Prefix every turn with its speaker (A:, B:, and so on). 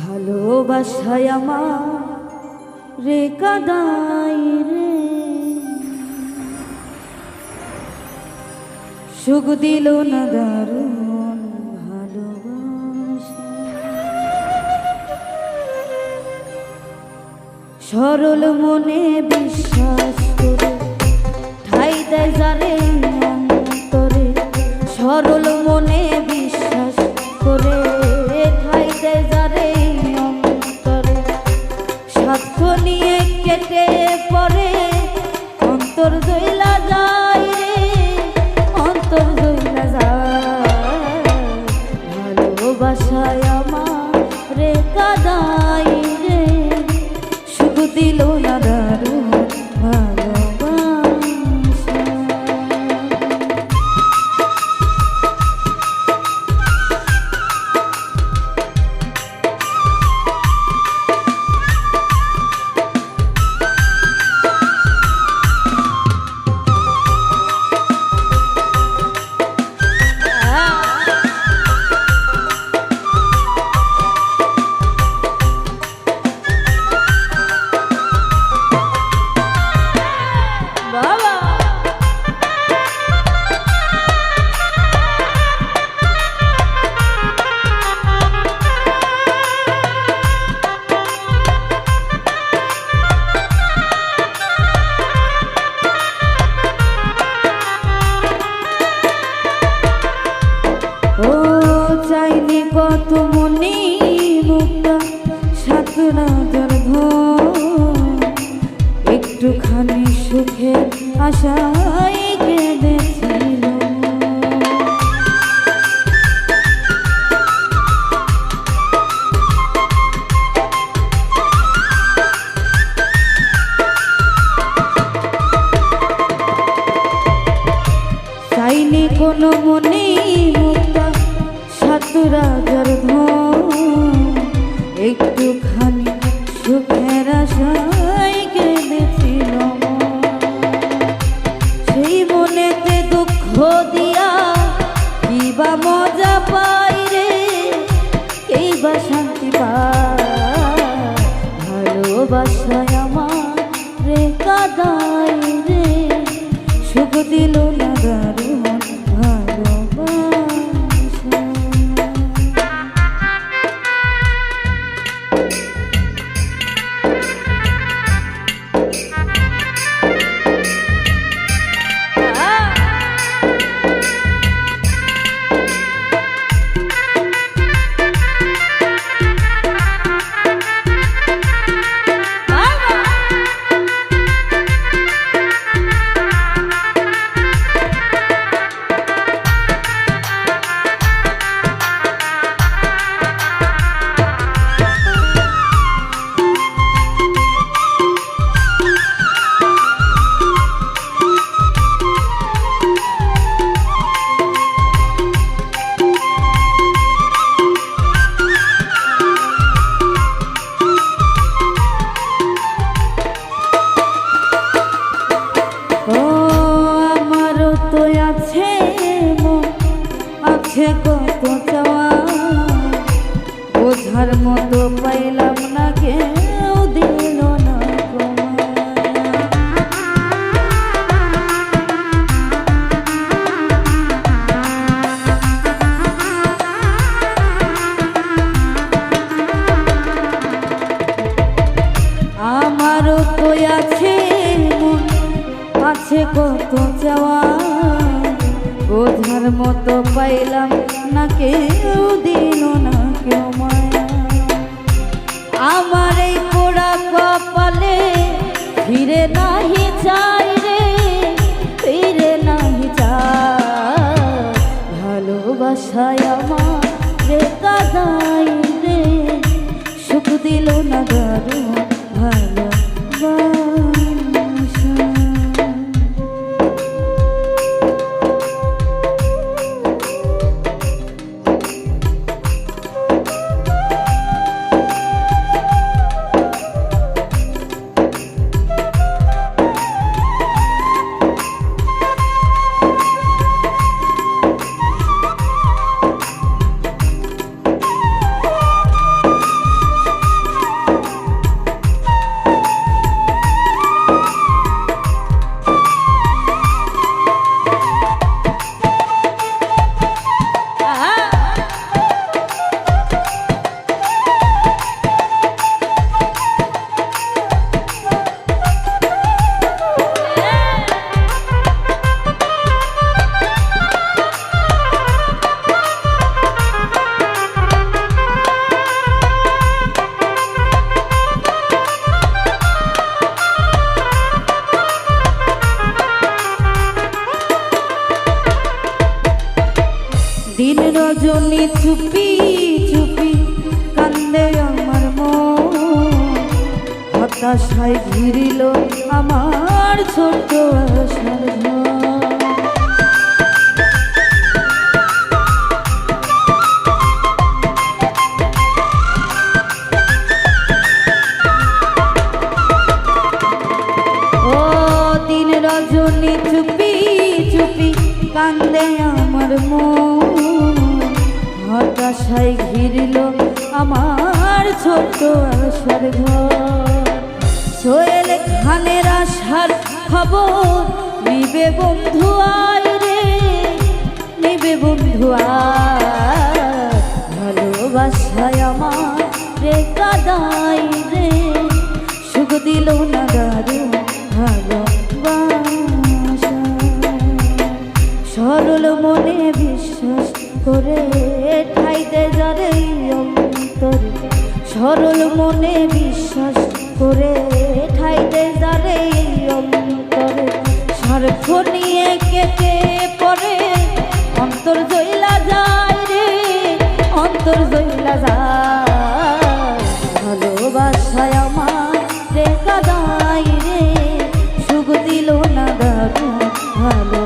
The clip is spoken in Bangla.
A: ভালোবাসায় আমার রে কাদাই রে। সুখ দিল না দারুণ ভালোবাসা। সরল মনে বিশ্বাস করে ঠাই দেয় যারে অন্তরে। সরল মনে সুখ দিল সুখে আশায় কেঁদেছিল। চাইনি কোনো মনে মুক্তা সাত রাজার ধন একটুখানি সুখের আশায় ভালোবাসায় আমার রে কাদাই রে। সুখ দিল না দারুণ বোঝার মতো পাইলাম না কেউ, দিল কত চাওয়া। বোঝার মতো পাইলাম না কেউ, দিল না কেউ মায়া আমার এই পোড়া কপালে ফিরে নাহি চাই রে, ফিরে নাহি চাই। ভালোবাসায় আমার রে কাদাই রে, সুখ দিল না দারুণ ভালোবাসা চলে চুপি চুপি কান্দে আমার মন। হতাশায় ঘিরিল আমার ছোট আশার রজনী চুপি চুপি কান্দে আমার মন। হতাশায় ঘিরল আমার ছোট্ট আশার ঘর। সোয়েল খানের আশার খবর, নিবে বন্ধু আয় রে, নিবে বন্ধু আয়। ভালোবাসায় আমার রে কাদাই রে, সুখ দিল না দারু ভালোবাসা। সরল মনে বিশ্বাস অন্তরে ঠাই দে যারে অন্তরে। সরল মনে বিশ্বাস করে ঠাইতে যারে অন্তরে। স্বার্থ নিয়ে কেটে পরে অন্তর জইলা যায় রে, অন্তর জইলা যায়। ভালোবাসায় আমার রে কাদাই রে, সুখ দিল না দাদু ভালো।